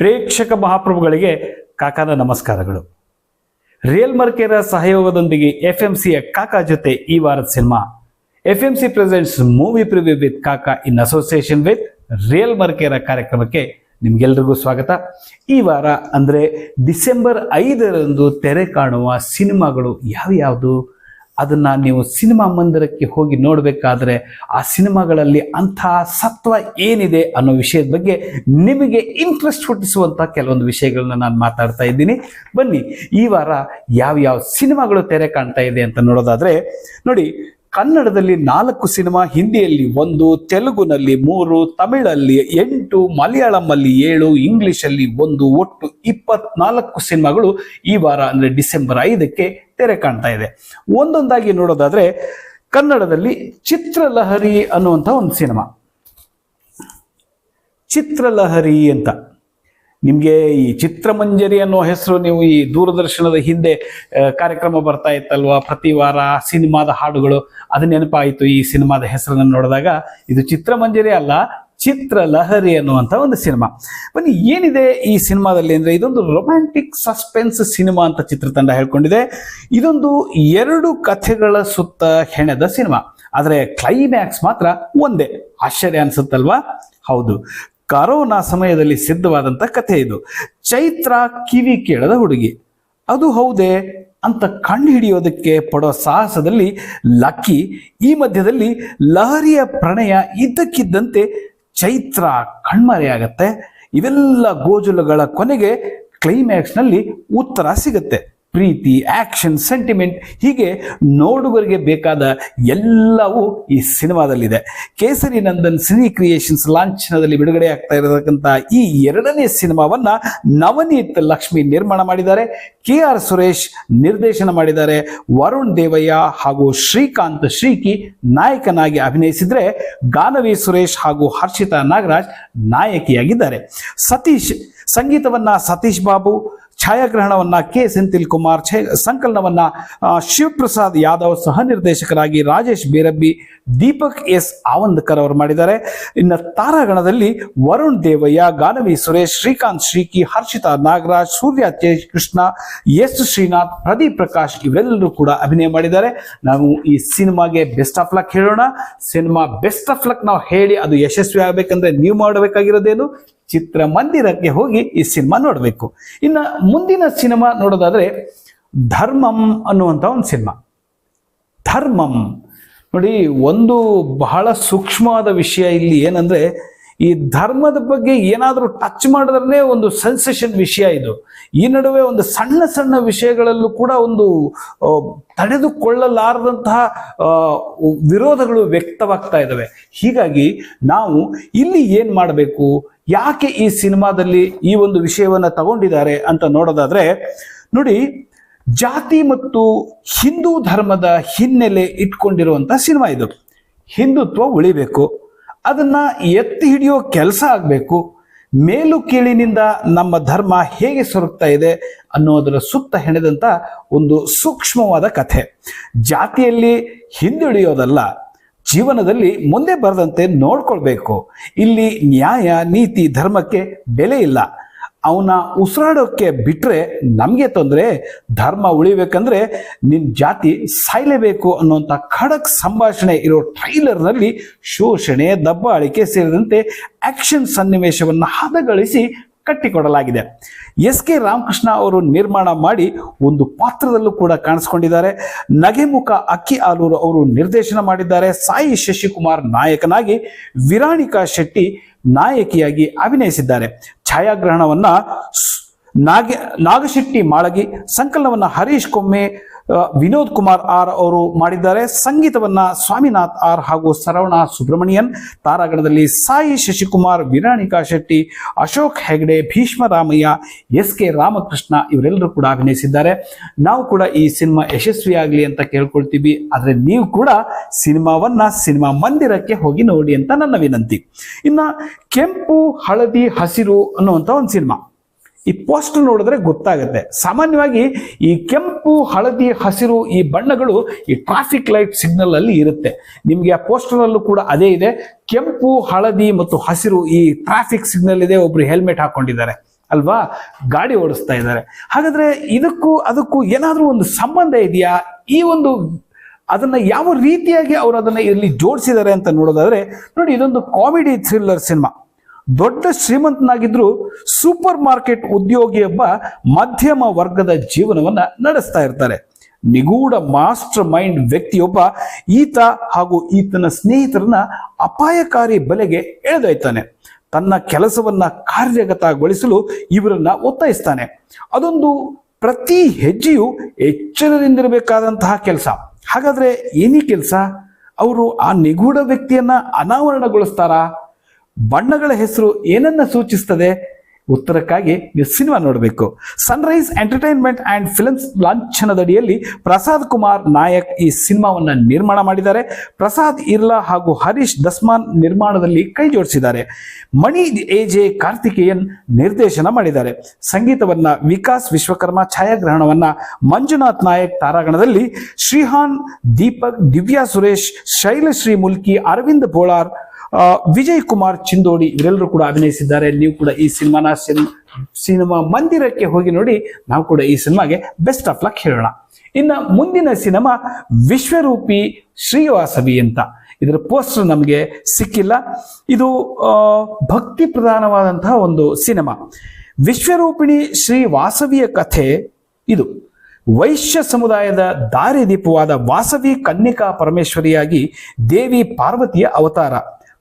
ಪ್ರೇಕ್ಷಕ ಮಹಾಪ್ರಭುಗಳಿಗೆ ಕಾಕಾದ ನಮಸ್ಕಾರಗಳು. ರಿಯಲ್ ಮರ್ಕೆರ ಸಹಯೋಗದೊಂದಿಗೆ ಎಫ್ ಎಂ ಸಿಯ ಕಾಕಾ ಜೊತೆ ಈ ವಾರದ cinema. F M C presents movie preview with Kaka in association with real ಮರ್ಕೆರ ಕಾರ್ಯಕ್ರಮಕ್ಕೆ ನಿಮ್ಗೆಲ್ರಿಗೂ ಸ್ವಾಗತ. ಈ ವಾರ ಅಂದರೆ ಡಿಸೆಂಬರ್ ಐದರಂದು ತೆರೆ ಕಾಣುವ ಸಿನಿಮಾಗಳು ಯಾವ್ಯಾವುದು? ಅದನ್ನ ನೀವು ಸಿನಿಮಾ ಮಂದಿರಕ್ಕೆ ಹೋಗಿ ನೋಡಬೇಕಾದ್ರೆ ಆ ಸಿನಿಮಾಗಳಲ್ಲಿ ಅಂತಹ ಸತ್ವ ಏನಿದೆ ಅನ್ನೋ ವಿಷಯದ ಬಗ್ಗೆ ನಿಮಗೆ ಇಂಟ್ರೆಸ್ಟ್ ಹುಟ್ಟಿಸುವಂಥ ಕೆಲವೊಂದು ವಿಷಯಗಳನ್ನ ನಾನು ಮಾತಾಡ್ತಾ ಇದ್ದೀನಿ. ಬನ್ನಿ, ಈ ವಾರ ಯಾವ್ಯಾವ ಸಿನಿಮಾಗಳು ತೆರೆ ಕಾಣ್ತಾ ಇದೆ ಅಂತ ನೋಡೋದಾದರೆ, ನೋಡಿ, ಕನ್ನಡದಲ್ಲಿ ನಾಲ್ಕು ಸಿನಿಮಾ, ಹಿಂದಿಯಲ್ಲಿ ಒಂದು, ತೆಲುಗುನಲ್ಲಿ ಮೂರು, ತಮಿಳಲ್ಲಿ ಎಂಟು ಮಲಯಾಳಂನಲ್ಲಿ ಏಳು, ಇಂಗ್ಲಿಷಲ್ಲಿ ಒಂದು, ಒಟ್ಟು ಇಪ್ಪತ್ನಾಲ್ಕು ಸಿನಿಮಾಗಳು ಈ ವಾರ, ಅಂದರೆ ಡಿಸೆಂಬರ್ ಐದಕ್ಕೆ ತೆರೆ ಕಾಣ್ತಾ ಇದೆ. ಒಂದೊಂದಾಗಿ ನೋಡೋದಾದ್ರೆ ಕನ್ನಡದಲ್ಲಿ ಚಿತ್ರಲಹರಿ ಅನ್ನುವಂಥ ಒಂದು ಸಿನಿಮಾ. ಚಿತ್ರಲಹರಿ ಅಂತ. ನಿಮಗೆ ಈ ಚಿತ್ರಮಂಜರಿ ಅನ್ನೋ ಹೆಸರು ನೀವು ಈ ದೂರದರ್ಶನದ ಹಿಂದೆ ಕಾರ್ಯಕ್ರಮ ಬರ್ತಾ ಇತ್ತಲ್ವಾ? ಪ್ರತಿ ವಾರ ಸಿನಿಮಾದ ಹಾಡುಗಳು. ಅದು ನೆನಪಾಯಿತು ಈ ಸಿನಿಮಾದ ಹೆಸರನ್ನು ನೋಡಿದಾಗ. ಇದು ಚಿತ್ರಮಂಜರಿ ಅಲ್ಲ ಚಿತ್ರಲಹರಿ ಅನ್ನುವಂಥ ಒಂದು ಸಿನಿಮಾ. ಬನ್ನಿ, ಏನಿದೆ ಈ ಸಿನಿಮಾದಲ್ಲಿ ಅಂದ್ರೆ ಇದೊಂದು ರೊಮ್ಯಾಂಟಿಕ್ ಸಸ್ಪೆನ್ಸ್ ಸಿನಿಮಾ ಅಂತ ಚಿತ್ರತಂಡ ಹೇಳ್ಕೊಂಡಿದೆ. ಇದೊಂದು ಎರಡು ಕಥೆಗಳ ಸುತ್ತ ಹೆಣೆದ ಸಿನಿಮಾ. ಆದರೆ ಕ್ಲೈಮ್ಯಾಕ್ಸ್ ಮಾತ್ರ ಒಂದೇ. ಆಶ್ಚರ್ಯ ಅನಿಸುತ್ತಲ್ವಾ? ಹೌದು. ಕರೋನಾ ಸಮಯದಲ್ಲಿ ಸಿದ್ಧವಾದಂಥ ಕಥೆ ಇದು. ಚೈತ್ರ ಕಿವಿ ಕೇಳದ ಹುಡುಗಿ. ಅದು ಹೌದೇ ಅಂತ ಕಂಡು ಹಿಡಿಯೋದಕ್ಕೆ ಪಡೋ ಸಾಹಸದಲ್ಲಿ ಲಕ್ಕಿ ಈ ಮಧ್ಯದಲ್ಲಿ ಲಹರಿಯ ಪ್ರಣಯ ಇದ್ದಕ್ಕಿದ್ದಂತೆ ಚೈತ್ರ ಕಣ್ಮರೆಯಾಗತ್ತೆ ಇವೆಲ್ಲ ಗೋಜುಲುಗಳ ಕೊನೆಗೆ ಕ್ಲೈಮ್ಯಾಕ್ಸ್ನಲ್ಲಿ ಉತ್ತರ ಸಿಗುತ್ತೆ. ಪ್ರೀತಿ ಆಕ್ಷನ್ ಸೆಂಟಿಮೆಂಟ್ ಹೀಗೆ ನೋಡುಗರಿಗೆ ಬೇಕಾದ ಎಲ್ಲವೂ ಈ ಸಿನಿಮಾದಲ್ಲಿದೆ. ಕೇಸರಿ ನಂದನ್ ಸಿನಿ ಕ್ರಿಯೇಷನ್ಸ್ ಲಾಂಛನದಲ್ಲಿ ಬಿಡುಗಡೆ ಆಗ್ತಾ ಇರತಕ್ಕಂಥ ಈ ಎರಡನೇ ಸಿನಿಮಾವನ್ನ ನವನೀತ್ ಲಕ್ಷ್ಮಿ ನಿರ್ಮಾಣ ಮಾಡಿದ್ದಾರೆ. ಕೆ ಆರ್ ಸುರೇಶ್ ನಿರ್ದೇಶನ ಮಾಡಿದ್ದಾರೆ. ವರುಣ್ ದೇವಯ್ಯ ಹಾಗೂ ಶ್ರೀಕಾಂತ್ ಶ್ರೀಕಿ ನಾಯಕನಾಗಿ ಅಭಿನಯಿಸಿದರೆ ಗಾನವಿ ಸುರೇಶ್ ಹಾಗೂ ಹರ್ಷಿತಾ ನಾಗರಾಜ್ ನಾಯಕಿಯಾಗಿದ್ದಾರೆ. ಸತೀಶ್, ಸಂಗೀತವನ್ನ ಸತೀಶ್ ಬಾಬು ಛಾಯಾಗ್ರಹಣವನ್ನ ಕೆ ಸೆಂಥಿಲ್ ಕುಮಾರ್ ಛೇ, ಸಂಕಲನವನ್ನ ಶಿವಪ್ರಸಾದ್ ಯಾದವ್ ಸಹ ನಿರ್ದೇಶಕರಾಗಿ ರಾಜೇಶ್ ಬೀರಬ್ಬಿ, ದೀಪಕ್ ಎಸ್ ಆವಂದ್ಕರ್ ಅವರು ಮಾಡಿದ್ದಾರೆ. ಇನ್ನು ತಾರಾಗಣದಲ್ಲಿ ವರುಣ್ ದೇವಯ್ಯ, ಗಾನವಿ ಸುರೇಶ್, ಶ್ರೀಕಾಂತ್ ಶ್ರೀಕಿ, ಹರ್ಷಿತಾ ನಾಗರಾಜ್, ಸೂರ್ಯ ಕೃಷ್ಣ, ಎಸ್ ಶ್ರೀನಾಥ್, ಪ್ರದೀಪ್ ಪ್ರಕಾಶ್ ಇವೆಲ್ಲರೂ ಕೂಡ ಅಭಿನಯ ಮಾಡಿದ್ದಾರೆ. ನಾವು ಈ ಸಿನಿಮಾಗೆ ಬೆಸ್ಟ್ ಆಫ್ ಲಕ್ ಹೇಳೋಣ. ಸಿನಿಮಾ ಬೆಸ್ಟ್ ಆಫ್ ಲಕ್ ನಾವು ಹೇಳಿ ಅದು ಯಶಸ್ವಿ ಆಗಬೇಕಂದ್ರೆ ನೀವು ಮಾಡಬೇಕಾಗಿರೋದೇನು? ಚಿತ್ರಮಂದಿರಕ್ಕೆ ಹೋಗಿ ಈ ಸಿನಿಮಾ ನೋಡಬೇಕು. ಇನ್ನು ಮುಂದಿನ ಸಿನಿಮಾ ನೋಡೋದಾದರೆ ಧರ್ಮಂ ಅನ್ನುವಂಥ ಒಂದು ಸಿನಿಮಾ. ಧರ್ಮಂ. ನೋಡಿ, ಒಂದು ಬಹಳ ಸೂಕ್ಷ್ಮವಾದ ವಿಷಯ ಇಲ್ಲಿ ಏನಂದ್ರೆ ಈ ಧರ್ಮದ ಬಗ್ಗೆ ಏನಾದರೂ ಟಚ್ ಮಾಡಿದ್ರೆ ಒಂದು ಸೆನ್ಸೇಷನ್ ವಿಷಯ ಇದು. ಈ ನಡುವೆ ಒಂದು ಸಣ್ಣ ಸಣ್ಣ ವಿಷಯಗಳಲ್ಲೂ ಕೂಡ ಒಂದು ತಡೆದುಕೊಳ್ಳಲಾರದಂತಹ ವಿರೋಧಗಳು ವ್ಯಕ್ತವಾಗ್ತಾ ಇದ್ದಾವೆ ಹೀಗಾಗಿ ನಾವು ಇಲ್ಲಿ ಏನ್ ಮಾಡಬೇಕು? ಯಾಕೆ ಈ ಸಿನಿಮಾದಲ್ಲಿ ಈ ಒಂದು ವಿಷಯವನ್ನ ತಗೊಂಡಿದ್ದಾರೆ ಅಂತ ನೋಡೋದಾದ್ರೆ, ನೋಡಿ, ಜಾತಿ ಮತ್ತು ಹಿಂದೂ ಧರ್ಮದ ಹಿನ್ನೆಲೆ ಇಟ್ಕೊಂಡಿರುವಂತಹ ಸಿನಿಮಾ ಇದು. ಹಿಂದುತ್ವ ಉಳಿಬೇಕು. ಅದನ್ನ ಎತ್ತಿ ಹಿಡಿಯೋ ಕೆಲಸ ಆಗಬೇಕು. ಮೇಲು ಕೀಳಿನಿಂದ ನಮ್ಮ ಧರ್ಮ ಹೇಗೆ ಸೊರಗ್ತಾ ಇದೆ ಅನ್ನೋದರ ಸುತ್ತ ಹೆಣೆದಂತ ಒಂದು ಸೂಕ್ಷ್ಮವಾದ ಕಥೆ. ಜಾತಿಯಲ್ಲಿ ಹಿಂದುಳಿಯೋದಲ್ಲ, ಜೀವನದಲ್ಲಿ ಮುಂದೆ ಬರದಂತೆ ನೋಡ್ಕೊಳ್ಬೇಕು. ಇಲ್ಲಿ ನ್ಯಾಯ, ನೀತಿ, ಧರ್ಮಕ್ಕೆ ಬೆಲೆ ಇಲ್ಲ. ಅವನ ಉಸಿರಾಡೋಕ್ಕೆ ಬಿಟ್ಟರೆ ನಮಗೆ ತೊಂದರೆ, ಧರ್ಮ ಉಳಿಬೇಕಂದ್ರೆ ನಿನ್ನ ಜಾತಿ ಸಾಯ್ಲೇಬೇಕು ಅನ್ನುವಂಥ ಖಡಕ್ ಸಂಭಾಷಣೆ ಇರೋ ಟ್ರೈಲರ್ನಲ್ಲಿ ಶೋಷಣೆ, ದಬ್ಬಾಳಿಕೆ ಸೇರಿದಂತೆ ಆ್ಯಕ್ಷನ್ ಸನ್ನಿವೇಶವನ್ನು ಹದಗಳಿಸಿ ಕಟ್ಟಿಕೊಡಲಾಗಿದೆ. ಎಸ್ ಕೆ ರಾಮಕೃಷ್ಣ ಅವರು ನಿರ್ಮಾಣ ಮಾಡಿ ಒಂದು ಪಾತ್ರದಲ್ಲೂ ಕೂಡ ಕಾಣಿಸ್ಕೊಂಡಿದ್ದಾರೆ. ನಗೆಮುಖ ಅಕ್ಕಿ ಆಲೂರು ಅವರು ನಿರ್ದೇಶನ ಮಾಡಿದ್ದಾರೆ. ಸಾಯಿ ಶಶಿಕುಮಾರ್ ನಾಯಕನಾಗಿ ವಿರಾಣಿಕಾ ಶೆಟ್ಟಿ ನಾಯಕಿಯಾಗಿ ಅಭಿನಯಿಸಿದ್ದಾರೆ. ಛಾಯಾಗ್ರಹಣವನ್ನ ನಾಗ ನಾಗಶೆಟ್ಟಿ ಮಾಳಗಿ ಸಂಕಲನವನ್ನ ಹರೀಶ್ ಕೊಮ್ಮೆ ವಿನೋದ್ ಕುಮಾರ್ ಆರ್ ಅವರು ಮಾಡಿದ್ದಾರೆ. ಸಂಗೀತವನ್ನ ಸ್ವಾಮಿನಾಥ್ ಆರ್ ಹಾಗೂ ಸರವಣ ಸುಬ್ರಹ್ಮಣಿಯನ್, ತಾರಾಗಣದಲ್ಲಿ ಸಾಯಿ ಶಶಿಕುಮಾರ್, ವಿರಾಣಿಕಾ ಶೆಟ್ಟಿ, ಅಶೋಕ್ ಹೆಗ್ಡೆ ಭೀಷ್ಮರಾಮಯ್ಯ ಎಸ್ ಕೆ ರಾಮಕೃಷ್ಣ ಇವರೆಲ್ಲರೂ ಕೂಡ ಅಭಿನಯಿಸಿದ್ದಾರೆ. ನಾವು ಕೂಡ ಈ ಸಿನಿಮಾ ಯಶಸ್ವಿಯಾಗಲಿ ಅಂತ ಕೇಳ್ಕೊಳ್ತೀವಿ. ಆದರೆ ನೀವು ಕೂಡ ಸಿನಿಮಾವನ್ನ ಸಿನಿಮಾ ಮಂದಿರಕ್ಕೆ ಹೋಗಿ ನೋಡಿ ಅಂತ ನನ್ನ ವಿನಂತಿ. ಇನ್ನ ಕೆಂಪು, ಹಳದಿ, ಹಸಿರು ಅನ್ನುವಂಥ ಒಂದು ಸಿನಿಮಾ. ಈ ಪೋಸ್ಟ್ ನೋಡಿದ್ರೆ ಗೊತ್ತಾಗುತ್ತೆ. ಸಾಮಾನ್ಯವಾಗಿ ಈ ಕೆಂಪು, ಹಳದಿ, ಹಸಿರು ಈ ಬಣ್ಣಗಳು ಈ ಟ್ರಾಫಿಕ್ ಲೈಟ್ ಸಿಗ್ನಲ್ ಅಲ್ಲಿ ಇರುತ್ತೆ. ನಿಮಗೆ ಆ ಪೋಸ್ಟರ್ ಅಲ್ಲೂ ಕೂಡ ಅದೇ ಇದೆ. ಕೆಂಪು, ಹಳದಿ ಮತ್ತು ಹಸಿರು ಈ ಟ್ರಾಫಿಕ್ ಸಿಗ್ನಲ್ ಇದೆ. ಒಬ್ರು ಹೆಲ್ಮೆಟ್ ಹಾಕೊಂಡಿದ್ದಾರೆ. ಅಲ್ವಾ? ಗಾಡಿ ಓಡಿಸ್ತಾ ಇದ್ದಾರೆ. ಹಾಗಾದ್ರೆ ಇದಕ್ಕೂ ಅದಕ್ಕೂ ಏನಾದರೂ ಒಂದು ಸಂಬಂಧ ಇದೆಯಾ? ಈ ಒಂದು ಅದನ್ನ ಯಾವ ರೀತಿಯಾಗಿ ಅವರು ಅದನ್ನ ಇಲ್ಲಿ ಜೋಡಿಸಿದ್ದಾರೆ ಅಂತ ನೋಡೋದಾದ್ರೆ, ನೋಡಿ ಇದೊಂದು ಕಾಮಿಡಿ ಥ್ರಿಲ್ಲರ್ ಸಿನಿಮಾ ದೊಡ್ಡ ಶ್ರೀಮಂತನಾಗಿದ್ರು ಸೂಪರ್ ಮಾರ್ಕೆಟ್ ಉದ್ಯೋಗಿಯೊಬ್ಬ ಮಧ್ಯಮ ವರ್ಗದ ಜೀವನವನ್ನ ನಡೆಸ್ತಾ ಇರ್ತಾರೆ. ನಿಗೂಢ ಮಾಸ್ಟರ್ ಮೈಂಡ್ ವ್ಯಕ್ತಿಯೊಬ್ಬ ಈತ ಹಾಗೂ ಈತನ ಸ್ನೇಹಿತರನ್ನ ಅಪಾಯಕಾರಿ ಬಲೆಗೆ ಎಳೆದೊಯ್ತಾನೆ. ತನ್ನ ಕೆಲಸವನ್ನ ಕಾರ್ಯಗತಗೊಳಿಸಲು ಇವರನ್ನ ಒತ್ತಾಯಿಸ್ತಾನೆ. ಅದೊಂದು ಪ್ರತಿ ಹೆಜ್ಜೆಯು ಎಚ್ಚರದಿಂದಿರಬೇಕಾದಂತಹ ಕೆಲಸ. ಹಾಗಾದ್ರೆ ಏನೇ ಕೆಲಸ? ಅವರು ಆ ನಿಗೂಢ ವ್ಯಕ್ತಿಯನ್ನ ಅನಾವರಣಗೊಳಿಸ್ತಾರಾ? ಬಣ್ಣಗಳ ಹೆಸರು ಏನನ್ನ ಸೂಚಿಸ್ತದೆ? ಉತ್ತರಕ್ಕಾಗಿ ನೀವು ಸಿನಿಮಾ ನೋಡಬೇಕು. ಸನ್ರೈಸ್ ಎಂಟರ್ಟೈನ್ಮೆಂಟ್ ಅಂಡ್ ಫಿಲ್ಮ್ಸ್ ಲಾಂಛನದಡಿಯಲ್ಲಿ ಪ್ರಸಾದ್ ಕುಮಾರ್ ನಾಯಕ್ ಈ ಸಿನಿಮಾವನ್ನ ನಿರ್ಮಾಣ ಮಾಡಿದ್ದಾರೆ. ಪ್ರಸಾದ್ ಇರ್ಲಾ ಹಾಗೂ ಹರೀಶ್ ದಸ್ಮಾನ್ ನಿರ್ಮಾಣದಲ್ಲಿ ಕೈ ಜೋಡಿಸಿದ್ದಾರೆ. ಮಣಿ ಎ ಜೆ ಕಾರ್ತಿಕೇಯನ್ ನಿರ್ದೇಶನ ಮಾಡಿದ್ದಾರೆ. ಸಂಗೀತವನ್ನ ವಿಕಾಸ್ ವಿಶ್ವಕರ್ಮ ಛಾಯಾಗ್ರಹಣವನ್ನ ಮಂಜುನಾಥ್ ನಾಯಕ್ ತಾರಾಗಣದಲ್ಲಿ ಶ್ರೀಹಾನ್, ದೀಪಕ್, ದಿವ್ಯಾ ಸುರೇಶ್, ಶೈಲಶ್ರೀ ಮುಲ್ಕಿ, ಅರವಿಂದ್ ಬೋಳಾರ್ ವಿಜಯ್ ಕುಮಾರ್ ಚಿಂದೋಡಿ ಇವರೆಲ್ಲರೂ ಕೂಡ ಅಭಿನಯಿಸಿದ್ದಾರೆ. ನೀವು ಕೂಡ ಈ ಸಿನಿಮಾನ ಸಿನ್- ಸಿನಿಮಾ ಮಂದಿರಕ್ಕೆ ಹೋಗಿ ನೋಡಿ, ನಾವು ಕೂಡ ಈ ಸಿನಿಮಾಗೆ ಬೆಸ್ಟ್ ಆಫ್ ಲಕ್ ಹೇಳೋಣ. ಇನ್ನು ಮುಂದಿನ ಸಿನಿಮಾ ವಿಶ್ವರೂಪಿ ಶ್ರೀವಾಸವಿ ಅಂತ. ಇದರ ಪೋಸ್ಟರ್ ನಮಗೆ ಸಿಕ್ಕಿಲ್ಲ. ಇದು ಭಕ್ತಿ ಪ್ರಧಾನವಾದಂತಹ ಒಂದು ಸಿನಿಮಾ. ವಿಶ್ವರೂಪಿಣಿ ಶ್ರೀ ವಾಸವಿಯ ಕಥೆ ಇದು. ವೈಶ್ಯ ಸಮುದಾಯದ ದಾರಿದೀಪವಾದ ವಾಸವಿ ಕನ್ನಿಕಾ ಪರಮೇಶ್ವರಿಯಾಗಿ ದೇವಿ ಪಾರ್ವತಿಯ ಅವತಾರ.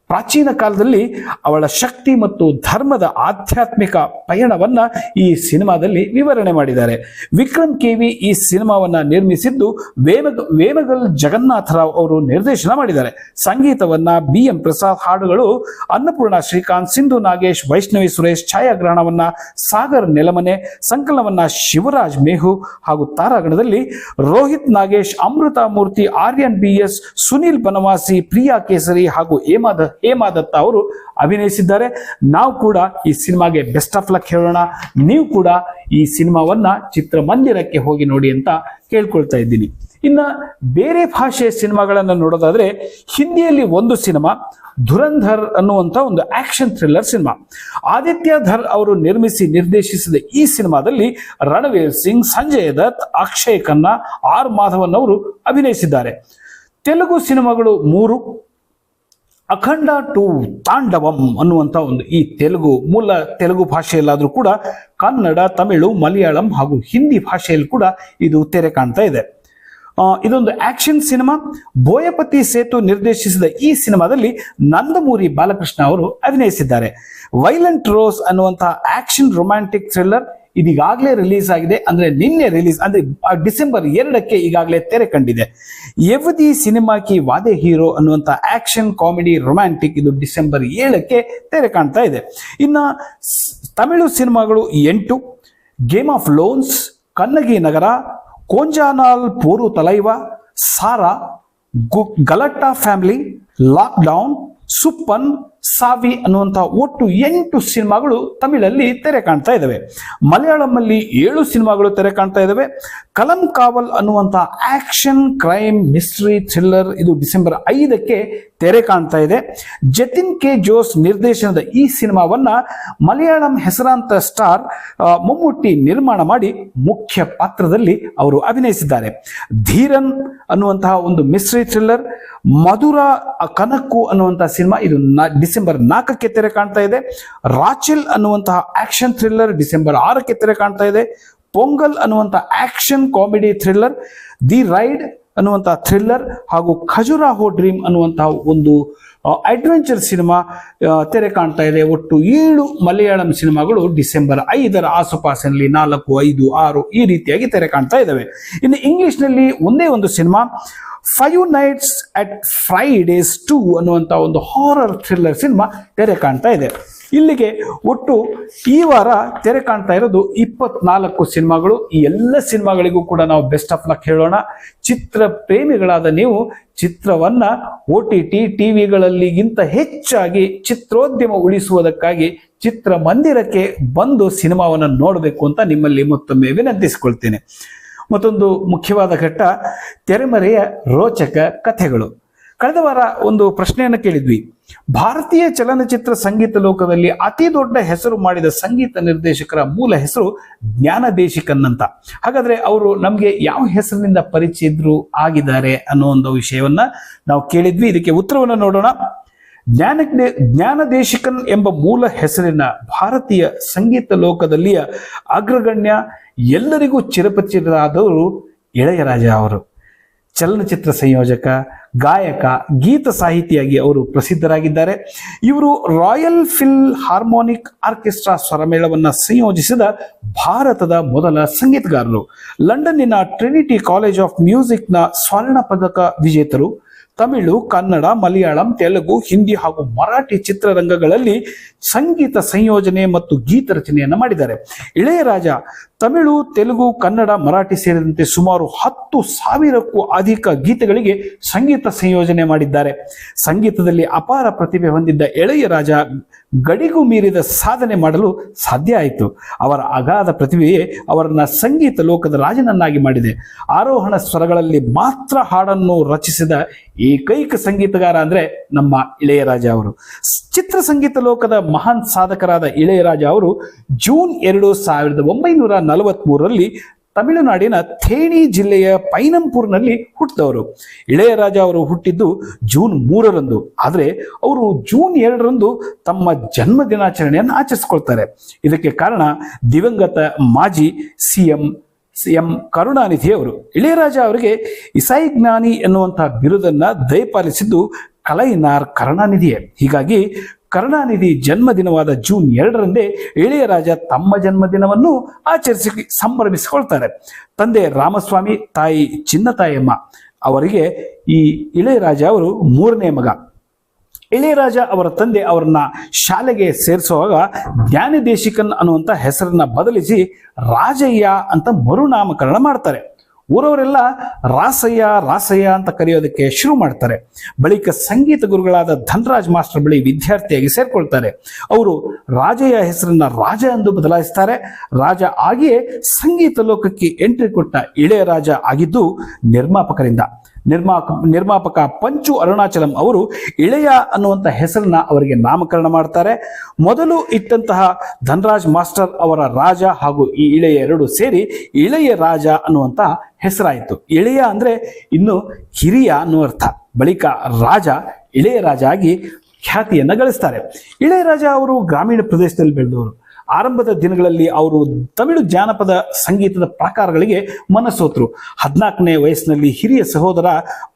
ಪ್ರಾಚೀನ ಕಾಲದಲ್ಲಿ ಅವಳ ಶಕ್ತಿ ಮತ್ತು ಧರ್ಮದ ಆಧ್ಯಾತ್ಮಿಕ ಪಯಣವನ್ನ ಈ ಸಿನಿಮಾದಲ್ಲಿ ವಿವರಣೆ ಮಾಡಿದ್ದಾರೆ. ವಿಕ್ರಮ್ ಕೆವಿ ಈ ಸಿನಿಮಾವನ್ನ ನಿರ್ಮಿಸಿದ್ದು ವೇಮಗ, ವೇಮಗಲ್ ಜಗನ್ನಾಥರಾವ್ ಅವರು ನಿರ್ದೇಶನ ಮಾಡಿದ್ದಾರೆ. ಸಂಗೀತವನ್ನ ಬಿ ಎಂ ಪ್ರಸಾದ್ ಹಾಡುಗಳು, ಅನ್ನಪೂರ್ಣ ಶ್ರೀಕಾಂತ್, ಸಿಂಧು ನಾಗೇಶ್, ವೈಷ್ಣವಿ ಸುರೇಶ್, ಛಾಯಾಗ್ರಹಣವನ್ನ ಸಾಗರ್ ನೆಲಮನೆ ಸಂಕಲನವನ್ನ ಶಿವರಾಜ್ ಮೇಹು ಹಾಗೂ ತಾರಾಗಣದಲ್ಲಿ ರೋಹಿತ್ ನಾಗೇಶ್, ಅಮೃತ ಮೂರ್ತಿ, ಆರ್ಯನ್ ಬಿ ಎಸ್, ಸುನೀಲ್ ಬನವಾಸಿ, ಪ್ರಿಯಾ ಕೇಸರಿ ಹಾಗೂ ಹೇಮಾದ ಹೇಮಾ ದತ್ತ ಅವರು ಅಭಿನಯಿಸಿದ್ದಾರೆ. ನಾವು ಕೂಡ ಈ ಸಿನಿಮಾಗೆ ಬೆಸ್ಟ್ ಆಫ್ ಲಕ್ ಹೇಳೋಣ. ನೀವು ಕೂಡ ಈ ಸಿನಿಮಾವನ್ನ ಚಿತ್ರಮಂದಿರಕ್ಕೆ ಹೋಗಿ ನೋಡಿ ಅಂತ ಕೇಳ್ಕೊಳ್ತಾ ಇದ್ದೀನಿ. ಇನ್ನ ಬೇರೆ ಭಾಷೆಯ ಸಿನಿಮಾಗಳನ್ನು ನೋಡೋದಾದ್ರೆ ಹಿಂದಿಯಲ್ಲಿ ಒಂದು ಸಿನಿಮಾ, ಧುರಂಧರ್ ಅನ್ನುವಂಥ ಒಂದು action thriller cinema. Aditya Dhar ಅವರು ನಿರ್ಮಿಸಿ, ನಿರ್ದೇಶಿಸಿದ ಈ ಸಿನಿಮಾದಲ್ಲಿ ರಣವೀರ್ ಸಿಂಗ್, ಸಂಜಯ್ ದತ್, ಅಕ್ಷಯ್ ಖನ್ನಾ, ಆರ್ ಮಾಧವನ್ ಅವರು ಅಭಿನಯಿಸಿದ್ದಾರೆ. ತೆಲುಗು ಸಿನಿಮಾಗಳು ಮೂರು ಅಖಂಡ ಟು ತಾಂಡವಂ ಅನ್ನುವಂಥ ಒಂದು ಈ ತೆಲುಗು ಮೂಲ ತೆಲುಗು ಭಾಷೆಯಲ್ಲಾದರೂ ಕೂಡ ಕನ್ನಡ, ತಮಿಳು, ಮಲಯಾಳಂ ಹಾಗೂ ಹಿಂದಿ ಭಾಷೆಯಲ್ಲಿ ಕೂಡ ಇದು ತೆರೆ ಕಾಣ್ತಾ ಇದೆ. ಇದೊಂದು ಆಕ್ಷನ್ ಸಿನಿಮಾ. ಬೋಯಪತಿ ಸೇತು ನಿರ್ದೇಶಿಸಿದ ಈ ಸಿನಿಮಾದಲ್ಲಿ ನಂದಮೂರಿ ಬಾಲಕೃಷ್ಣ ಅವರು ಅಭಿನಯಿಸಿದ್ದಾರೆ. ವೈಲೆಂಟ್ ರೋಸ್ ಅನ್ನುವಂತಹ ಆಕ್ಷನ್ ರೊಮ್ಯಾಂಟಿಕ್ ಥ್ರಿಲ್ಲರ್ ಇದೀಗಾಗಲೇ ರಿಲೀಸ್ ಆಗಿದೆ. ಅಂದ್ರೆ ನಿನ್ನೆ ರಿಲೀಸ್ ಅಂದ್ರೆ ಡಿಸೆಂಬರ್ ಎರಡಕ್ಕೆ ಈಗಾಗಲೇ ತೆರೆ ಕಂಡಿದೆ. ಯವದಿ ಸಿನಿಮಾಕಿ ವಾದೆ ಹೀರೋ ಅನ್ನುವಂಥ ಆಕ್ಷನ್ ಕಾಮಿಡಿ ರೊಮ್ಯಾಂಟಿಕ್ ಇದು ಡಿಸೆಂಬರ್ ಏಳಕ್ಕೆ ತೆರೆ ಕಾಣ್ತಾ ಇದೆ. ಇನ್ನ ತಮಿಳು ಸಿನಿಮಾಗಳು ಎಂಟು game of loans Kannagi Nagar, ಕೋಂಜಾನಾಲ್ ಪೋರು ತಲೈವ, ಸಾರಾ ಗಲಟ್ಟಾ ಫ್ಯಾಮಿಲಿ ಲಾಕ್ಡೌನ್ ಸುಪ್ಪನ್ ಸಾವಿ ಅನ್ನುವಂಥ ಒಟ್ಟು ಎಂಟು ಸಿನಿಮಾಗಳು ತಮಿಳಲ್ಲಿ ತೆರೆ ಕಾಣ್ತಾ ಇದ್ದಾವೆ ಮಲಯಾಳಂನಲ್ಲಿ ಏಳು ಸಿನಿಮಾಗಳು ತೆರೆ ಕಾಣ್ತಾ ಇದ್ದಾವೆ ಕಲಂ ಕಾವಲ್ ಅನ್ನುವಂಥ ಆಕ್ಷನ್, ಕ್ರೈಮ್, ಮಿಸ್ಟ್ರಿ, ಥ್ರಿಲ್ಲರ್ ಇದು ಡಿಸೆಂಬರ್ ಐದಕ್ಕೆ ತೆರೆ ಕಾಣ್ತಾ ಇದೆ. ಜತಿನ್ ಕೆ ಜೋಸ್ ನಿರ್ದೇಶನದ ಈ ಸಿನಿಮಾವನ್ನ ಮಲಯಾಳಂ ಹೆಸರಾಂತ ಸ್ಟಾರ್ ಮಮ್ಮುಟ್ಟಿ ಮಮ್ಮೂಟಿ ನಿರ್ಮಾಣ ಮಾಡಿ ಮುಖ್ಯ ಪಾತ್ರದಲ್ಲಿ ಅವರು ಅಭಿನಯಿಸಿದ್ದಾರೆ. ಧೀರನ್ ಅನ್ನುವಂತಹ ಒಂದು ಮಿಸ್ಟ್ರಿ ಥ್ರಿಲ್ಲರ್, ಮಧುರ ಕನಕ್ಕು ಅನ್ನುವಂತಹ ಸಿನಿಮಾ ಇದು ಡಿಸೆಂಬರ್ ನಾಲ್ಕಕ್ಕೆ ತೆರೆ ಕಾಣ್ತಾ ಇದೆ. ರಾಚಿಲ್ ಅನ್ನುವಂತಹ ಆಕ್ಷನ್ ಥ್ರಿಲ್ಲರ್ ಡಿಸೆಂಬರ್ ಆರಕ್ಕೆ ತೆರೆ ಕಾಣ್ತಾ ಇದೆ. ಪೊಂಗಲ್ ಅನ್ನುವಂಥ action comedy thriller, the ride ಅನ್ನುವಂಥ ಥ್ರಿಲ್ಲರ್ ಹಾಗೂ ಖಜುರಾಹೋ ಡ್ರೀಮ್ ಅನ್ನುವಂತಹ ಒಂದು ಅಡ್ವೆಂಚರ್ ಸಿನಿಮಾ ತೆರೆ ಕಾಣ್ತಾ ಇದೆ. ಒಟ್ಟು ಏಳು ಮಲಯಾಳಂ ಸಿನಿಮಾಗಳು ಡಿಸೆಂಬರ್ ಐದರ ಆಸುಪಾಸಿನಲ್ಲಿ ನಾಲ್ಕು, ಐದು, ಆರು ಈ ರೀತಿಯಾಗಿ ತೆರೆ ಕಾಣ್ತಾ ಇದ್ದಾವೆ ಇನ್ನು ಇಂಗ್ಲಿಷ್ನಲ್ಲಿ ಒಂದೇ ಒಂದು cinema five nights at Freddy's two ಅನ್ನುವಂಥ ಒಂದು ಹಾರರ್ ಥ್ರಿಲ್ಲರ್ ಸಿನಿಮಾ ತೆರೆ ಕಾಣ್ತಾ ಇದೆ. ಇಲ್ಲಿಗೆ ಒಟ್ಟು ಈ ವಾರ ತೆರೆ ಕಾಣ್ತಾ ಇರೋದು ಇಪ್ಪತ್ನಾಲ್ಕು ಸಿನಿಮಾಗಳು. ಈ ಎಲ್ಲ ಸಿನಿಮಾಗಳಿಗೂ ಕೂಡ ನಾವು ಬೆಸ್ಟ್ ಆಫ್ ಲಕ್ ಹೇಳೋಣ. ಚಿತ್ರ ಪ್ರೇಮಿಗಳಾದ ನೀವು ಚಿತ್ರವನ್ನು ಒ ಟಿ ಟಿ ಟಿ ವಿಗಳಲ್ಲಿಗಿಂತ ಹೆಚ್ಚಾಗಿ ಚಿತ್ರೋದ್ಯಮ ಉಳಿಸುವುದಕ್ಕಾಗಿ ಚಿತ್ರಮಂದಿರಕ್ಕೆ ಬಂದು ಸಿನಿಮಾವನ್ನು ನೋಡಬೇಕು ಅಂತ ನಿಮ್ಮಲ್ಲಿ ಮತ್ತೊಮ್ಮೆ ವಿನಂತಿಸಿಕೊಳ್ತೇನೆ. ಮತ್ತೊಂದು ಮುಖ್ಯವಾದ ಘಟ್ಟ ತೆರೆಮರೆಯ ರೋಚಕ ಕಥೆಗಳು. ಕಳೆದ ವಾರ ಒಂದು ಪ್ರಶ್ನೆಯನ್ನು ಕೇಳಿದ್ವಿ. ಭಾರತೀಯ ಚಲನಚಿತ್ರ ಸಂಗೀತ ಲೋಕದಲ್ಲಿ ಅತಿ ದೊಡ್ಡ ಹೆಸರು ಮಾಡಿದ ಸಂಗೀತ ನಿರ್ದೇಶಕರ ಮೂಲ ಹೆಸರು ಜ್ಞಾನ ದೇಶಿಕನ್ ಅಂತ. ಹಾಗಾದ್ರೆ ಅವರು ನಮಗೆ ಯಾವ ಹೆಸರಿನಿಂದ ಪರಿಚಯದ್ರು ಆಗಿದ್ದಾರೆ ಅನ್ನೋ ಒಂದು ವಿಷಯವನ್ನ ನಾವು ಕೇಳಿದ್ವಿ. ಇದಕ್ಕೆ ಉತ್ತರವನ್ನು ನೋಡೋಣ. ಜ್ಞಾನ ಜ್ಞಾನ ದೇಶಿಕನ್ ಎಂಬ ಮೂಲ ಹೆಸರಿನ ಭಾರತೀಯ ಸಂಗೀತ ಲೋಕದಲ್ಲಿಯ ಅಗ್ರಗಣ್ಯ, ಎಲ್ಲರಿಗೂ ಚಿರಪರಿಚಿತರಾದವರು ಇಳೆಯರಾಜ ಅವರು. ಚಲನಚಿತ್ರ ಸಂಯೋಜಕ, ಗಾಯಕ, ಗೀತ ಸಾಹಿತಿಯಾಗಿ ಅವರು ಪ್ರಸಿದ್ಧರಾಗಿದ್ದಾರೆ. ಇವರು ರಾಯಲ್ ಫಿಲ್ ಹಾರ್ಮೋನಿಕ್ ಆರ್ಕೆಸ್ಟ್ರಾ ಸ್ವರಮೇಳವನ್ನು ಸಂಯೋಜಿಸಿದ ಭಾರತದ ಮೊದಲ ಸಂಗೀತಗಾರರು. ಲಂಡನ್ನಿನ ಟ್ರಿನಿಟಿ ಕಾಲೇಜ್ ಆಫ್ ಮ್ಯೂಸಿಕ್ನ ಸ್ವರ್ಣ ಪದಕ ವಿಜೇತರು. ತಮಿಳು, ಕನ್ನಡ, ಮಲಯಾಳಂ, ತೆಲುಗು, ಹಿಂದಿ ಹಾಗೂ ಮರಾಠಿ ಚಿತ್ರರಂಗಗಳಲ್ಲಿ ಸಂಗೀತ ಸಂಯೋಜನೆ ಮತ್ತು ಗೀತ ರಚನೆಯನ್ನು ಮಾಡಿದ್ದಾರೆ. ಇಳೆಯರಾಜ ತಮಿಳು, ತೆಲುಗು, ಕನ್ನಡ, ಮರಾಠಿ ಸೇರಿದಂತೆ ಸುಮಾರು ಹತ್ತು ಸಾವಿರಕ್ಕೂ ಅಧಿಕ ಗೀತೆಗಳಿಗೆ ಸಂಗೀತ ಸಂಯೋಜನೆ ಮಾಡಿದ್ದಾರೆ. ಸಂಗೀತದಲ್ಲಿ ಅಪಾರ ಪ್ರತಿಭೆ ಹೊಂದಿದ್ದ ಎಳೆಯ ರಾಜ ಗಡಿಗೂ ಮೀರಿದ ಸಾಧನೆ ಮಾಡಲು ಸಾಧ್ಯ ಆಯಿತು. ಅವರ ಅಗಾಧ ಪ್ರತಿಭೆಯೇ ಅವರನ್ನ ಸಂಗೀತ ಲೋಕದ ರಾಜನನ್ನಾಗಿ ಮಾಡಿದೆ. ಆರೋಹಣ ಸ್ವರಗಳಲ್ಲಿ ಮಾತ್ರ ಹಾಡನ್ನು ರಚಿಸಿದ ಏಕೈಕ ಸಂಗೀತಗಾರ ಅಂದ್ರೆ ನಮ್ಮ ಇಳೆಯರಾಜ ಅವರು. ಚಿತ್ರ ಸಂಗೀತ ಲೋಕದ ಮಹಾನ್ ಸಾಧಕರಾದ ಇಳೆಯರಾಜ ಅವರು ಜೂನ್ ಎರಡು ಸಾವಿರದ ಒಂಬೈನೂರ ನಲವತ್ಮೂರರಲ್ಲಿ ತಮಿಳುನಾಡಿನ ಥೇಣಿ ಜಿಲ್ಲೆಯ ಪೈನಂಪುರ್ನಲ್ಲಿ ಹುಟ್ಟಿದವರು. ಇಳೆಯರಾಜ ಅವರು ಹುಟ್ಟಿದ್ದು ಜೂನ್ ಮೂರರಂದು. ಆದರೆ ಅವರು ಜೂನ್ ಎರಡರಂದು ತಮ್ಮ ಜನ್ಮ ದಿನಾಚರಣೆಯನ್ನು ಆಚರಿಸಿಕೊಳ್ತಾರೆ. ಇದಕ್ಕೆ ಕಾರಣ ದಿವಂಗತ ಮಾಜಿ ಸಿ ಎಂ ಎಂ ಕರುಣಾನಿಧಿ ಅವರು. ಇಳೆಯರಾಜ ಅವರಿಗೆ ಇಸಾಯಿ ಜ್ಞಾನಿ ಎನ್ನುವಂತಹ ಬಿರುದನ್ನು ದಯಪಾಲಿಸಿದ್ದು ಕಲೈನಾರ್ ಕರುಣಾನಿಧಿಯೇ. ಹೀಗಾಗಿ ಕರುಣಾನಿಧಿ ಜನ್ಮದಿನವಾದ ಜೂನ್ ಎರಡರಂದೇ ಇಳೆಯರಾಜ ತಮ್ಮ ಜನ್ಮದಿನವನ್ನು ಆಚರಿಸಿ ಸಂಭ್ರಮಿಸಿಕೊಳ್ತಾರೆ. ತಂದೆ ರಾಮಸ್ವಾಮಿ, ತಾಯಿ ಚಿನ್ನತಾಯಮ್ಮ ಅವರಿಗೆ ಈ ಇಳೆಯರಾಜ ಅವರು ಮೂರನೇ ಮಗ. ಇಳೆಯರಾಜ ಅವರ ತಂದೆ ಅವರನ್ನ ಶಾಲೆಗೆ ಸೇರಿಸುವಾಗ ಜ್ಞಾನದೇಶಿಕನ್ ಅನ್ನುವಂಥ ಹೆಸರನ್ನ ಬದಲಿಸಿ ರಾಜಯ್ಯ ಅಂತ ಮರುನಾಮಕರಣ ಮಾಡ್ತಾರೆ. ಊರವರೆಲ್ಲ ರಾಸಯ್ಯ ರಾಸಯ್ಯ ಅಂತ ಕರೆಯೋದಕ್ಕೆ ಶುರು ಮಾಡ್ತಾರೆ. ಬಳಿಕ ಸಂಗೀತ ಗುರುಗಳಾದ ಧನ್ರಾಜ್ ಮಾಸ್ಟರ್ ಬಳಿ ವಿದ್ಯಾರ್ಥಿಯಾಗಿ ಸೇರ್ಕೊಳ್ತಾರೆ. ಅವರು ರಾಜಯ್ಯ ಹೆಸರನ್ನ ರಾಜ ಎಂದು ಬದಲಾಯಿಸ್ತಾರೆ. ರಾಜ ಆಗಿಯೇ ಸಂಗೀತ ಲೋಕಕ್ಕೆ ಎಂಟ್ರಿ ಕೊಟ್ಟ ಇಳೆಯ ರಾಜ ಆಗಿದ್ದು ನಿರ್ಮಾಪಕರಿಂದ. ನಿರ್ಮಾಪ ನಿರ್ಮಾಪಕ ಪಂಚು ಅರುಣಾಚಲಂ ಅವರು ಇಳೆಯ ಅನ್ನುವಂಥ ಹೆಸರನ್ನ ಅವರಿಗೆ ನಾಮಕರಣ ಮಾಡ್ತಾರೆ. ಮೊದಲು ಇಟ್ಟಂತಹ ಧನರಾಜ್ ಮಾಸ್ಟರ್ ಅವರ ರಾಜ ಹಾಗೂ ಈ ಇಳೆಯ ಎರಡು ಸೇರಿ ಇಳೆಯ ರಾಜ ಅನ್ನುವಂಥ ಹೆಸರಾಯಿತು. ಇಳೆಯ ಅಂದ್ರೆ ಇನ್ನು ಹಿರಿಯ ಅನ್ನೋ ಅರ್ಥ. ಬಳಿಕ ರಾಜ, ಇಳೆಯ ರಾಜ ಆಗಿ ಖ್ಯಾತಿಯನ್ನು ಗಳಿಸ್ತಾರೆ. ಇಳೆಯರಾಜ ಅವರು ಗ್ರಾಮೀಣ ಪ್ರದೇಶದಲ್ಲಿ ಬೆಳೆದವರು. ಆರಂಭದ ದಿನಗಳಲ್ಲಿ ಅವರು ತಮಿಳು ಜಾನಪದ ಸಂಗೀತದ ಪ್ರಕಾರಗಳಿಗೆ ಮನಸೋತರು. ಹದಿನಾಲ್ಕನೇ ವಯಸ್ಸಿನಲ್ಲಿ ಹಿರಿಯ ಸಹೋದರ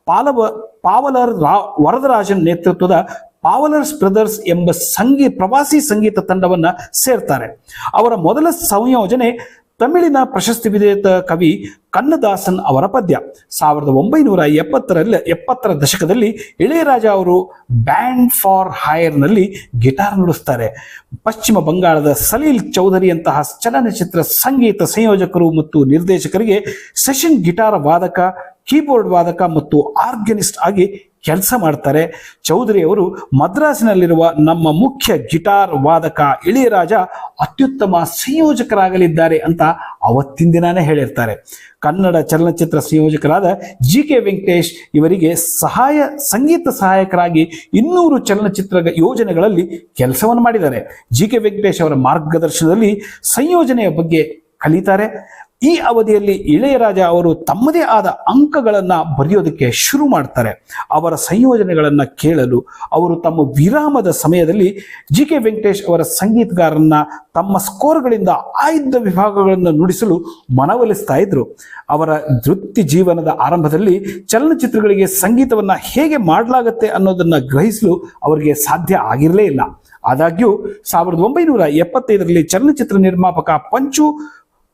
ಪಾಲವ, ಪಾವಲರ್ ರಾ, ವರದರಾಜನ್ ನೇತೃತ್ವದ ಪಾವಲರ್ಸ್ ಬ್ರದರ್ಸ್ ಎಂಬ ಸಂಗೀ, ಪ್ರವಾಸಿ ಸಂಗೀತ ತಂಡವನ್ನು ಸೇರ್ತಾರೆ. ಅವರ ಮೊದಲ ಸಂಯೋಜನೆ ತಮಿಳಿನ ಪ್ರಶಸ್ತಿ ವಿಜೇತ ಕವಿ ಕನ್ನದಾಸನ್ ಅವರ ಪದ್ಯ. ಸಾವಿರದ ಒಂಬೈನೂರ ಎಪ್ಪತ್ತರಲ್ಲಿ, ಎಪ್ಪತ್ತರ ದಶಕದಲ್ಲಿ ಇಳೆಯರಾಜ ಅವರು ಬ್ಯಾಂಡ್ ಫಾರ್ ಹೈರ್ನಲ್ಲಿ ಗಿಟಾರ್ ನುಡಿಸ್ತಾರೆ. ಪಶ್ಚಿಮ ಬಂಗಾಳದ ಸಲೀಲ್ ಚೌಧರಿಯಂತಹ ಚಲನಚಿತ್ರ ಸಂಗೀತ ಸಂಯೋಜಕರು ಮತ್ತು ನಿರ್ದೇಶಕರಿಗೆ ಸೆಷನ್ ಗಿಟಾರ್ ವಾದಕ, ಕೀಬೋರ್ಡ್ ವಾದಕ ಮತ್ತು ಆರ್ಗನಿಸ್ಟ್ ಆಗಿ ಕೆಲಸ ಮಾಡ್ತಾರೆ. ಚೌಧರಿ ಅವರು ಮದ್ರಾಸಿನಲ್ಲಿರುವ ನಮ್ಮ ಮುಖ್ಯ ಗಿಟಾರ್ ವಾದಕ ಇಳಿಯರಾಜ ಅತ್ಯುತ್ತಮ ಸಂಯೋಜಕರಾಗಲಿದ್ದಾರೆ ಅಂತ ಅವತ್ತಿನ ದಿನಾನೇ ಹೇಳಿರ್ತಾರೆ. ಕನ್ನಡ ಚಲನಚಿತ್ರ ಸಂಯೋಜಕರಾದ ಜಿ ಕೆ ವೆಂಕಟೇಶ್ ಇವರಿಗೆ ಸಹಾಯ, ಸಂಗೀತ ಸಹಾಯಕರಾಗಿ ಇನ್ನೂರು ಚಲನಚಿತ್ರ ಯೋಜನೆಗಳಲ್ಲಿ ಕೆಲಸವನ್ನು ಮಾಡಿದ್ದಾರೆ. ಜಿ ಕೆ ವೆಂಕಟೇಶ್ ಅವರ ಮಾರ್ಗದರ್ಶನದಲ್ಲಿ ಸಂಯೋಜನೆಯ ಬಗ್ಗೆ ಕಲಿತಾರೆ. ಈ ಅವಧಿಯಲ್ಲಿ ಇಳೆಯರಾಜ ಅವರು ತಮ್ಮದೇ ಆದ ಅಂಕಗಳನ್ನು ಬರೆಯೋದಕ್ಕೆ ಶುರು ಮಾಡ್ತಾರೆ. ಅವರ ಸಂಯೋಜನೆಗಳನ್ನು ಕೇಳಲು ಅವರು ತಮ್ಮ ವಿರಾಮದ ಸಮಯದಲ್ಲಿ ಜಿ ಕೆ ವೆಂಕಟೇಶ್ ಅವರ ಸಂಗೀತಗಾರರನ್ನ ತಮ್ಮ ಸ್ಕೋರ್ಗಳಿಂದ ಆಯ್ದ ವಿಭಾಗಗಳನ್ನು ನುಡಿಸಲು ಮನವೊಲಿಸ್ತಾ ಇದ್ರು. ಅವರ ವೃತ್ತಿ ಜೀವನದ ಆರಂಭದಲ್ಲಿ ಚಲನಚಿತ್ರಗಳಿಗೆ ಸಂಗೀತವನ್ನು ಹೇಗೆ ಮಾಡಲಾಗುತ್ತೆ ಅನ್ನೋದನ್ನು ಗ್ರಹಿಸಲು ಅವರಿಗೆ ಸಾಧ್ಯ ಆಗಿರಲೇ ಇಲ್ಲ. ಆದಾಗ್ಯೂ ಸಾವಿರದ ಒಂಬೈನೂರ ಎಪ್ಪತ್ತೈದರಲ್ಲಿ ಚಲನಚಿತ್ರ ನಿರ್ಮಾಪಕ ಪಂಚು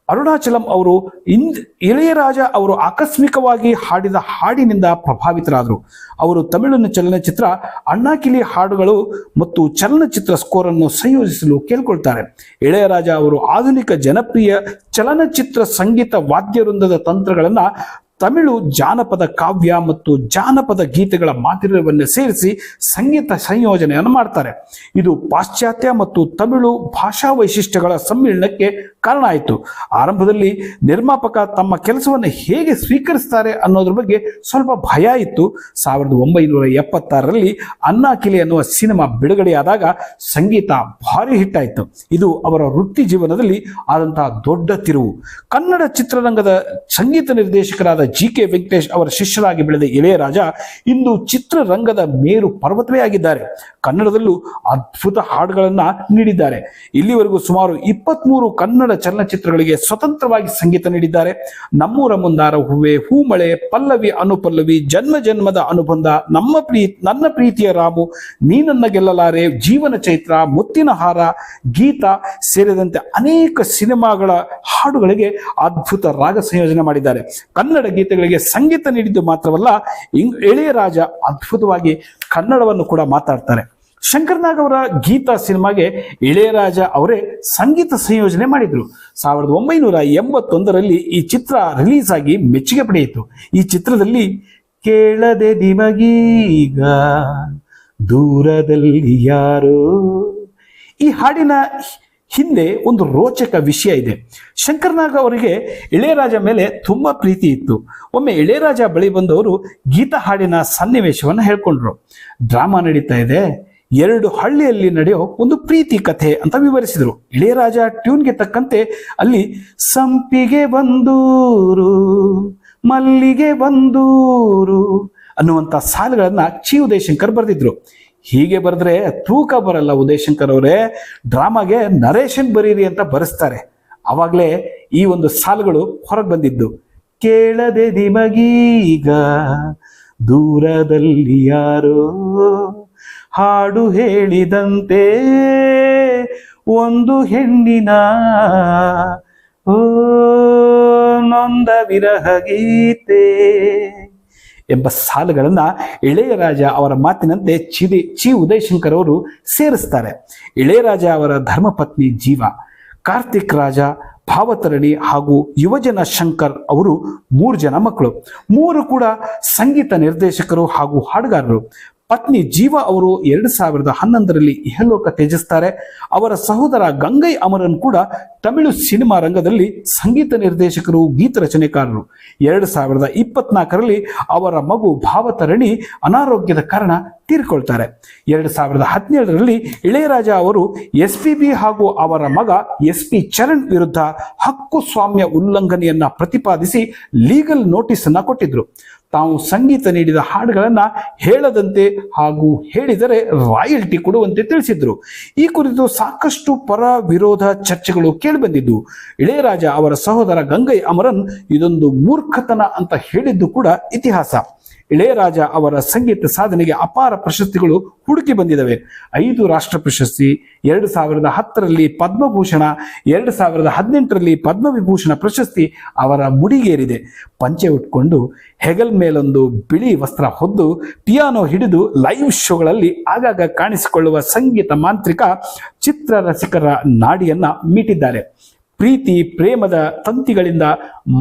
ಅರುಣಾಚಲಂ ಅವರು ಇಂದ್ ಇಳೆಯರಾಜ ಅವರು ಆಕಸ್ಮಿಕವಾಗಿ ಹಾಡಿದ ಹಾಡಿನಿಂದ ಪ್ರಭಾವಿತರಾದರು. ಅವರು ತಮಿಳಿನ ಚಲನಚಿತ್ರ ಅಣ್ಣಾಕಿಲಿ ಹಾಡುಗಳು ಮತ್ತು ಚಲನಚಿತ್ರ ಸ್ಕೋರನ್ನು ಸಂಯೋಜಿಸಲು ಕೇಳ್ಕೊಳ್ತಾರೆ. ಇಳೆಯರಾಜ ಅವರು ಆಧುನಿಕ ಜನಪ್ರಿಯ ಚಲನಚಿತ್ರ ಸಂಗೀತ ವಾದ್ಯವೃಂದದ ತಂತ್ರಗಳನ್ನು ತಮಿಳು ಜಾನಪದ ಕಾವ್ಯ ಮತ್ತು ಜಾನಪದ ಗೀತೆಗಳ ಮಾಧುರ್ಯವನ್ನು ಸೇರಿಸಿ ಸಂಗೀತ ಸಂಯೋಜನೆಯನ್ನು ಮಾಡ್ತಾರೆ. ಇದು ಪಾಶ್ಚಾತ್ಯ ಮತ್ತು ತಮಿಳು ಭಾಷಾ ವೈಶಿಷ್ಟ್ಯಗಳ ಸಮ್ಮಿಳನಕ್ಕೆ ಕಾರಣ ಆಯಿತು. ಆರಂಭದಲ್ಲಿ ನಿರ್ಮಾಪಕ ತಮ್ಮ ಕೆಲಸವನ್ನು ಹೇಗೆ ಸ್ವೀಕರಿಸ್ತಾರೆ ಅನ್ನೋದ್ರ ಬಗ್ಗೆ ಸ್ವಲ್ಪ ಭಯ ಇತ್ತು. ಸಾವಿರದ ಒಂಬೈನೂರ ಎಪ್ಪತ್ತಾರರಲ್ಲಿ ಅನ್ನಾಕಿಲಿ ಅನ್ನುವ ಸಿನಿಮಾ ಬಿಡುಗಡೆಯಾದಾಗ ಸಂಗೀತ ಭಾರಿ ಹಿಟ್ ಆಯಿತು. ಇದು ಅವರ ವೃತ್ತಿ ಜೀವನದಲ್ಲಿ ಆದಂತಹ ದೊಡ್ಡ ತಿರುವು. ಕನ್ನಡ ಚಿತ್ರರಂಗದ ಸಂಗೀತ ನಿರ್ದೇಶಕರಾದ ಜಿ ಕೆ ವೆಂಕಟೇಶ್ ಅವರ ಶಿಷ್ಯರಾಗಿ ಬೆಳೆದ ಇಳೆಯರಾಜ ಇಂದು ಚಿತ್ರರಂಗದ ಮೇರು ಪರ್ವತವೇ ಆಗಿದ್ದಾರೆ. ಕನ್ನಡದಲ್ಲೂ ಅದ್ಭುತ ಹಾಡುಗಳನ್ನು ನೀಡಿದ್ದಾರೆ. ಇಲ್ಲಿವರೆಗೂ ಸುಮಾರು ಇಪ್ಪತ್ಮೂರು ಕನ್ನಡ ಚಲನಚಿತ್ರಗಳಿಗೆ ಸ್ವತಂತ್ರವಾಗಿ ಸಂಗೀತ ನೀಡಿದ್ದಾರೆ. ನಮ್ಮೂರ ಮುಂದಾರ ಹೂವೆ, ಹೂಮಳೆ, ಪಲ್ಲವಿ, ಅನುಪಲ್ಲವಿ, ಜನ್ಮ ಜನ್ಮದ ಅನುಬಂಧ, ನಮ್ಮ ಪ್ರೀ, ನನ್ನ ಪ್ರೀತಿಯ ರಾಮು ನೀನನ್ನ ಗೆಲ್ಲಲಾರೆ, ಜೀವನ ಚೈತ್ರ, ಮುತ್ತಿನ ಹಾರ, ಗೀತ ಸೇರಿದಂತೆ ಅನೇಕ ಸಿನಿಮಾಗಳ ಹಾಡುಗಳಿಗೆ ಅದ್ಭುತ ರಾಗ ಸಂಯೋಜನೆ ಮಾಡಿದ್ದಾರೆ. ಕನ್ನಡ ಗೀತೆಗಳಿಗೆ ಸಂಗೀತ ನೀಡಿದ್ದು ಮಾತ್ರವಲ್ಲ ಇಂಗ್ ಎಳೆಯರಾಜ ಅದ್ಭುತವಾಗಿ ಕನ್ನಡವನ್ನು ಕೂಡ ಮಾತಾಡ್ತಾರೆ. ಶಂಕರ್ನಾಗ್ ಅವರ ಗೀತಾ ಸಿನಿಮಾಗೆ ಇಳೆಯರಾಜ ಅವರೇ ಸಂಗೀತ ಸಂಯೋಜನೆ ಮಾಡಿದ್ರು. ಸಾವಿರದ ಒಂಬೈನೂರ ಎಂಬತ್ತೊಂದರಲ್ಲಿ ಈ ಚಿತ್ರ ರಿಲೀಸ್ ಆಗಿ ಮೆಚ್ಚುಗೆ ಪಡೆಯಿತು. ಈ ಚಿತ್ರದಲ್ಲಿ, ಕೇಳದೆ ನಿಮಗೀಗ ದೂರದಲ್ಲಿ ಯಾರು? ಈ ಹಾಡಿನ ಹಿಂದೆ ಒಂದು ರೋಚಕ ವಿಷಯ ಇದೆ. ಶಂಕರ್ನಾಗ್ ಅವರಿಗೆ ಇಳೆಯರಾಜ ಮೇಲೆ ತುಂಬ ಪ್ರೀತಿ ಇತ್ತು. ಒಮ್ಮೆ ಇಳೆಯರಾಜ ಬಳಿ ಬಂದವರು ಗೀತ ಹಾಡಿನ ಸನ್ನಿವೇಶವನ್ನು ಹೇಳ್ಕೊಂಡ್ರು. ಡ್ರಾಮಾ ನಡೀತಾ ಇದೆ. ಎರಡು ಹಳ್ಳಿಯಲ್ಲಿ ನಡೆಯೋ ಒಂದು ಪ್ರೀತಿ ಕಥೆ ಅಂತ ವಿವರಿಸಿದರು. ಇಳೆಯರಾಜ ಟ್ಯೂನ್ಗೆ ತಕ್ಕಂತೆ ಅಲ್ಲಿ ಸಂಪಿಗೆ ಬಂದೂರು, ಮಲ್ಲಿಗೆ ಬಂದೂರು ಅನ್ನುವಂಥ ಸಾಲುಗಳನ್ನು ಚಿ ಉದಯಶಂಕರ್ ಬರೆದಿದ್ರು. ಹೀಗೆ ಬರೆದ್ರೆ ತೂಕ ಬರಲ್ಲ ಉದಯಶಂಕರ್ ಅವರೇ. ಡ್ರಾಮಾಗೆ ನರೇಶನ್ ಬರೀರಿ ಅಂತ ಬರೆಸ್ತಾರೆ. ಆವಾಗಲೇ ಈ ಒಂದು ಸಾಲುಗಳು ಹೊರಗೆ ಬಂದಿದ್ದು. ಕೇಳದೆ ನಿಮಗೀಗ ದೂರದಲ್ಲಿ ಯಾರೋ ಹಾಡು ಹೇಳಿದಂತೆ. ಒಂದು ಹೆಣ್ಣಿನ ಓ ನೊಂದ ವಿರಹ ಗೀತೆ ಎಂಬ ಸಾಲುಗಳನ್ನು ಇಳೆಯರಾಜ ಅವರ ಮಾತಿನಂತೆ ಚಿದಿ ಚಿ ಉದಯಶಂಕರ್ ಅವರು ಸೇರಿಸ್ತಾರೆ. ಇಳೆಯರಾಜ ಅವರ ಧರ್ಮಪತ್ನಿ ಜೀವ, ಕಾರ್ತಿಕ್ ರಾಜ, ಭಾವತರಣಿ ಹಾಗೂ ಯುವಜನ ಶಂಕರ್ ಅವರು ಮೂರು ಜನ ಮಕ್ಕಳು. ಮೂರು ಕೂಡ ಸಂಗೀತ ನಿರ್ದೇಶಕರು ಹಾಗೂ ಹಾಡುಗಾರರು. ಪತ್ನಿ ಜೀವ ಅವರು ಎರಡು ಸಾವಿರದ ಹನ್ನೊಂದರಲ್ಲಿ ಇಹಲೋಕ ತ್ಯಜಿಸ್ತಾರೆ. ಅವರ ಸಹೋದರ ಗಂಗೈ ಅಮರನ್ ಕೂಡ ತಮಿಳು ಸಿನಿಮಾ ರಂಗದಲ್ಲಿ ಸಂಗೀತ ನಿರ್ದೇಶಕರು, ಗೀತ ರಚನೆಕಾರರು. ಎರಡು ಸಾವಿರದ ಇಪ್ಪತ್ನಾಲ್ಕರಲ್ಲಿ ಅವರ ಮಗು ಭಾವತರಣಿ ಅನಾರೋಗ್ಯದ ಕಾರಣ ತೀರ್ಕೊಳ್ತಾರೆ. ಎರಡು ಸಾವಿರದ ಹದಿನೇಳರಲ್ಲಿ ಇಳೆಯರಾಜ ಅವರು ಎಸ್ ಪಿ ಬಿ ಹಾಗೂ ಅವರ ಮಗ ಎಸ್ ಪಿ ಚರಣ್ ವಿರುದ್ಧ ಹಕ್ಕು ಸ್ವಾಮ್ಯ ಉಲ್ಲಂಘನೆಯನ್ನ ಪ್ರತಿಪಾದಿಸಿ ಲೀಗಲ್ ನೋಟಿಸ್ ಅನ್ನ ಕೊಟ್ಟಿದ್ರು. ತಾವು ಸಂಗೀತ ನೀಡಿದ ಹಾಡುಗಳನ್ನು ಹೇಳದಂತೆ ಹಾಗೂ ಹೇಳಿದರೆ ರಾಯಲ್ಟಿ ಕೊಡುವಂತೆ ತಿಳಿಸಿದ್ರು. ಈ ಕುರಿತು ಸಾಕಷ್ಟು ಪರ ವಿರೋಧ ಚರ್ಚೆಗಳು ಕೇಳಿಬಂದಿದ್ದು, ಇಳೆಯರಾಜ ಅವರ ಸಹೋದರ ಗಂಗೈ ಅಮರನ್ ಇದೊಂದು ಮೂರ್ಖತನ ಅಂತ ಹೇಳಿದ್ದು ಕೂಡ ಇತಿಹಾಸ. ಇಳೆಯರಾಜ ಅವರ ಸಂಗೀತ ಸಾಧನೆಗೆ ಅಪಾರ ಪ್ರಶಸ್ತಿಗಳು ಹುಡುಕಿ ಬಂದಿದ್ದಾವೆ ಐದು ರಾಷ್ಟ್ರ ಪ್ರಶಸ್ತಿ, ಎರಡು ಸಾವಿರದ ಹತ್ತರಲ್ಲಿ ಪದ್ಮಭೂಷಣ, ಎರಡು ಸಾವಿರದ ಹದಿನೆಂಟರಲ್ಲಿ ಪದ್ಮವಿಭೂಷಣ ಪ್ರಶಸ್ತಿ ಅವರ ಮುಡಿಗೇರಿದೆ. ಪಂಚೆ ಉಟ್ಕೊಂಡು ಹೆಗಲ್ ಮೇಲೊಂದು ಬಿಳಿ ವಸ್ತ್ರ ಹೊದ್ದು ಪಿಯಾನೋ ಹಿಡಿದು ಲೈವ್ ಶೋಗಳಲ್ಲಿ ಆಗಾಗ ಕಾಣಿಸಿಕೊಳ್ಳುವ ಸಂಗೀತ ಮಾಂತ್ರಿಕ ಚಿತ್ರರಸಿಕರ ನಾಡಿಯನ್ನ ಮೀಟಿದ್ದಾರೆ. ಪ್ರೀತಿ, ಪ್ರೇಮದ ತಂತಿಗಳಿಂದ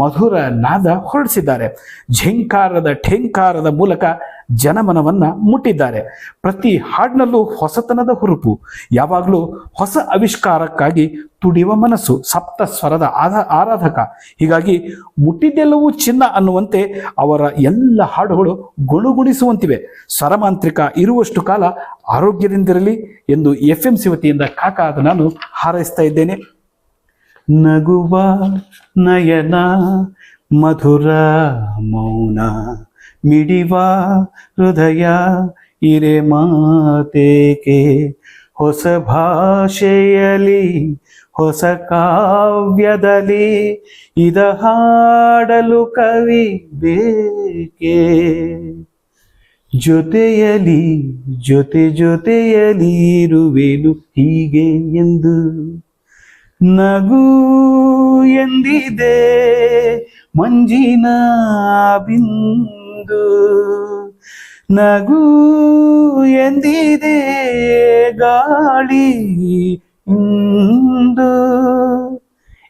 ಮಧುರ ನಾದ ಹೊರಡಿಸಿದ್ದಾರೆ. ಝೆಂಕಾರದ ಠೇಂಕಾರದ ಮೂಲಕ ಜನಮನವನ್ನ ಮುಟ್ಟಿದ್ದಾರೆ. ಪ್ರತಿ ಹಾಡಿನಲ್ಲೂ ಹೊಸತನದ ಹುರುಪು. ಯಾವಾಗಲೂ ಹೊಸ ಆವಿಷ್ಕಾರಕ್ಕಾಗಿ ತುಡಿಯುವ ಮನಸ್ಸು, ಸಪ್ತ ಸ್ವರದ ಆಧ ಆರಾಧಕ. ಹೀಗಾಗಿ ಮುಟ್ಟಿದ್ದೆಲ್ಲವೂ ಚಿನ್ನ ಅನ್ನುವಂತೆ ಅವರ ಎಲ್ಲ ಹಾಡುಗಳು ಗೊಣುಗುಣಿಸುವಂತಿವೆ. ಸ್ವರಮಾಂತ್ರಿಕ ಇರುವಷ್ಟು ಕಾಲ ಆರೋಗ್ಯದಿಂದಿರಲಿ ಎಂದು ಎಫ್ ಎಂ ಸಿ ವತಿಯಿಂದ ಕಾಕಾದ ನಾನು ಹಾರೈಸ್ತಾ ಇದ್ದೇನೆ. ನಗುವ ನಯನ, ಮಧುರ ಮೌನ, ಮಿಡಿವ ಹೃದಯ ಇರೆ ಮಾತೇಕೆ? ಹೊಸ ಭಾಷೆಯಲಿ ಹೊಸ ಕಾವ್ಯದಲ್ಲಿ ಇದ ಹಾಡಲು ಕವಿ ಬೇಕೆ? ಜೊತೆಯಲಿ ಜೊತೆ ಜೊತೆಯಲಿ ಇರುವೆನು ಹೀಗೆ ಎಂದು ನಗು ಎಂದಿದೆ ಮಂಜಿನ ಬಿಂದು. ನಗು ಎಂದಿದೆ ಗಾಳಿ ಇಂದು.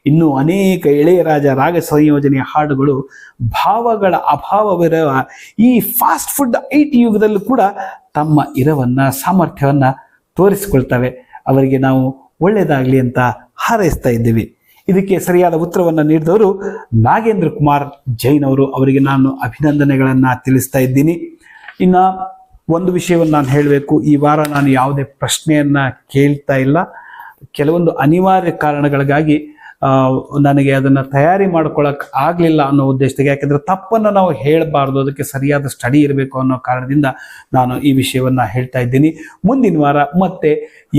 ಇನ್ನು ಅನೇಕ ಇಳೆಯರಾಜ ರಾಗ ಸಂಯೋಜನೆಯ ಹಾಡುಗಳು ಭಾವಗಳ ಅಭಾವವಿರುವ ಈ ಫಾಸ್ಟ್ ಫುಡ್ ಐಟಿ ಯುಗದಲ್ಲೂ ಕೂಡ ತಮ್ಮ ಇರವನ್ನ, ಸಾಮರ್ಥ್ಯವನ್ನ ತೋರಿಸಿಕೊಳ್ತವೆ. ಅವರಿಗೆ ನಾವು ಒಳ್ಳೆಯದಾಗಲಿ ಅಂತ ಹಾರೈಸ್ತಾ ಇದ್ದೀವಿ. ಇದಕ್ಕೆ ಸರಿಯಾದ ಉತ್ತರವನ್ನು ನೀಡಿದವರು ನಾಗೇಂದ್ರ ಕುಮಾರ್ ಜೈನ್ ಅವರು. ಅವರಿಗೆ ನಾನು ಅಭಿನಂದನೆಗಳನ್ನು ತಿಳಿಸ್ತಾ ಇದ್ದೀನಿ. ಇನ್ನು ಒಂದು ವಿಷಯವನ್ನು ನಾನು ಹೇಳಬೇಕು. ಈ ವಾರ ನಾನು ಯಾವುದೇ ಪ್ರಶ್ನೆಯನ್ನು ಕೇಳ್ತಾ ಇಲ್ಲ. ಕೆಲವೊಂದು ಅನಿವಾರ್ಯ ಕಾರಣಗಳಿಗಾಗಿ ನನಗೆ ಅದನ್ನು ತಯಾರಿ ಮಾಡ್ಕೊಳಕ್ ಆಗಲಿಲ್ಲ ಅನ್ನೋ ಉದ್ದೇಶಕ್ಕೆ ಯಾಕೆಂದರೆ ತಪ್ಪನ್ನು ನಾವು ಹೇಳಬಾರ್ದು, ಅದಕ್ಕೆ ಸರಿಯಾದ ಸ್ಟಡಿ ಇರಬೇಕು ಅನ್ನೋ ಕಾರಣದಿಂದ ನಾನು ಈ ವಿಷಯವನ್ನ ಹೇಳ್ತಾ ಇದ್ದೀನಿ. ಮುಂದಿನ ವಾರ ಮತ್ತೆ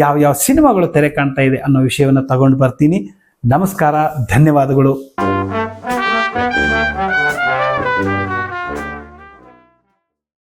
ಯಾವ ಯಾವ ಸಿನಿಮಾಗಳು ತೆರೆ ಕಾಣ್ತಾ ಇದೆ ಅನ್ನೋ ವಿಷಯವನ್ನು ತಗೊಂಡು ಬರ್ತೀನಿ. ನಮಸ್ಕಾರ, ಧನ್ಯವಾದಗಳು.